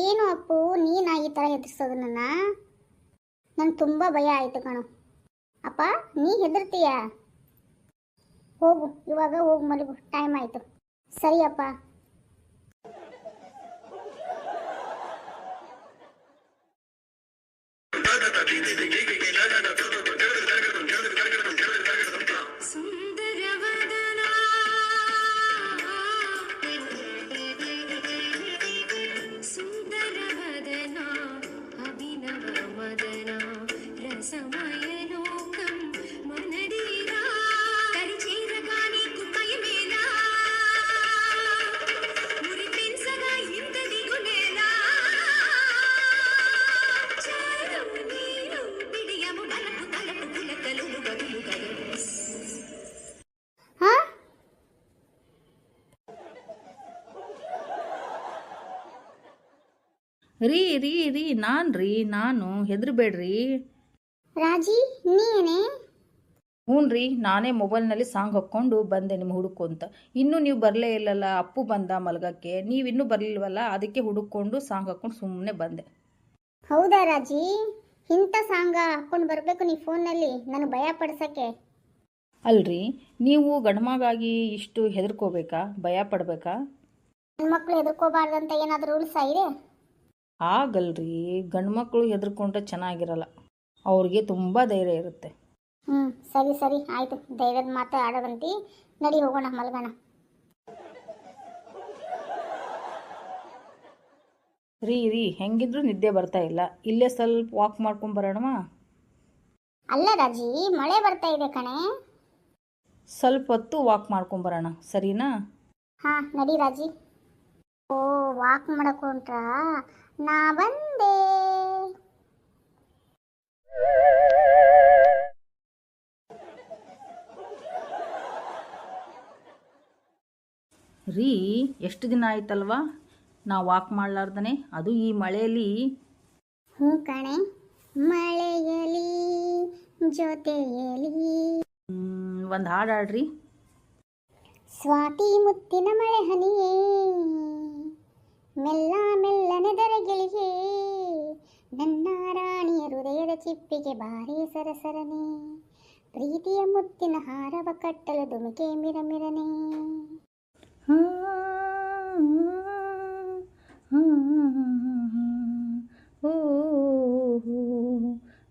ಏನು ಅಪ್ಪು, ನೀನು ಈ ಥರ ಹೆದರ್ಸೋದು ನನ್ನ? ನಂಗೆ ತುಂಬ ಭಯ ಆಯಿತು ಕಣು. ಅಪ್ಪ, ನೀ ಹೆದರ್ತೀಯ? ಹೋಗು, ಇವಾಗ ಹೋಗು ಮಲಗು ಟೈಮ್ ಆಯಿತು. ಸರಿ ಅಪ್ಪ. ರೀ ರೀ ರೀ ನಾನು ರೀ ನಾನು ಹೆದರ್ಬೇಡ್ರಿ. ರಾಜಿ ನೀನೇ ಹ್ಞೂ ರೀ ನಾನೇ ಮೊಬೈಲ್ನಲ್ಲಿ ಸಾಂಗ್ ಹಾಕ್ಕೊಂಡು ಬಂದೆ ನಿಮ್ಮ ಅಂತ. ಇನ್ನೂ ನೀವು ಬರಲೇ ಇಲ್ಲಲ್ಲ ಅಪ್ಪು ಬಂದ ಮಲಗಕ್ಕೆ. ನೀವು ಇನ್ನೂ ಬರಲಿಲ್ವಲ್ಲ ಅದಕ್ಕೆ ಹುಡುಕೊಂಡು ಸಾಂಗ್ ಹಾಕ್ಕೊಂಡು ಸುಮ್ಮನೆ ಬಂದೆ. ಹೌದಾ ರಾಜಿ? ಇಂಥ ಸಾಂಗ ಹಾಕ್ಕೊಂಡು ಬರಬೇಕು ನೀ ಫೋನ್ನಲ್ಲಿ ನಾನು ಭಯ ಪಡಿಸೋಕ್ಕೆ. ಅಲ್ರಿ ನೀವು ಗಂಡ್ಮಗಾಗಿ ಇಷ್ಟು ಹೆದರ್ಕೋಬೇಕಾ? ಭಯ ಪಡಬೇಕಾ? ಹೆಣ್ಮಕ್ಳು ಹೆದರ್ಕೋಬಾರ್ದಂತ ಏನಾದರೂ ರೂಲ್ಸ್ ಇದೆ? ಆಗಲ್ರಿ. ಗಂಡ್ಮಕ್ಳು ಹೆದರ್ಕೊಂಡ್ರೆ ಚೆನ್ನಾಗಿರಲ್ಲ. ಅವ್ರಿಗೆ ತುಂಬ ಧೈರ್ಯ ಇರುತ್ತೆ. ಹ್ಞೂ ಸರಿ ಸರಿ. ಆಯಿತು. ಧೈರ್ಯದ ಮಾತು ಆಡೋದಂತಿ. ನಡಿ ಹೋಗೋಣ ಮಲ್ಗೋಣ. ರೀ ರೀ. ಹೆಂಗಿದ್ರು ನಿದ್ದೆ ಬರ್ತಾ ಇಲ್ಲ. ಇಲ್ಲೇ ಸ್ವಲ್ಪ ವಾಕ್ ಮಾಡ್ಕೊಂಡು ಬರೋಣವಾ? ಅಲ್ಲ ರಾಜಿ ಮಳೆ ಬರ್ತಾ ಇದೆ ಕಣೆ. ಸ್ವಲ್ಪ ಹೊತ್ತು ವಾಕ್ ಮಾಡ್ಕೊಂಬರೋಣ ಸರಿನಾ? ಹಾಂ ನಡಿ ರಾಜಿ. ಓ ವಾಕ್ ಮಾಡಕ್ಕೆ ಹೊಂಟ್ರಾ ನಾ ಬಂದೆ. ರೀ ಎಷ್ಟು ದಿನ ಆಯ್ತಲ್ವಾ? ನಾ ವಾಕ್ ಮಾಡ್ಲಾರ್ದನೆ ಅದು ಈ ಮಳೆಯಲ್ಲಿ ಹ್ಞೂ ಕಣೆ ಮಳೆಯಲಿ ಜೊತೆಯಲಿ ಒಂದು ಹಾಡು ಹಾಡ್ರಿ. ಸ್ವಾತಿ ಮುತ್ತಿನ ಮಳೆ ಹನಿಯೇ. ಮೆಲ್ಲ ಮೆಲ್ಲನೆ ದರಗಿಳಿಯೇ ನನ್ನ ರಾಣಿಯ ಹೃದಯದ ಚಿಪ್ಪಿಗೆ ಬಾರಿ ಸರಸರನೆ ಪ್ರೀತಿಯ ಮುತ್ತಿನ ಹಾರವ ಕಟ್ಟಲು ದುಮಿಕೆ ಮಿರಮಿರನೆ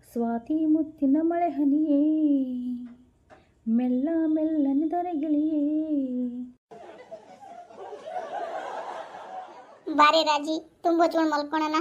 ಸ್ವಾತಿ ಮುತ್ತಿನ ಮಳೆ ಹನಿಯೇ ಮೆಲ್ಲ ಮೆಲ್ಲನೆ ದರೆಗಿಳಿಯೇ ಬಾರಿ ರಾಜಿ ತುಂಬ ಮಲ್ಕೊಳೋಣ.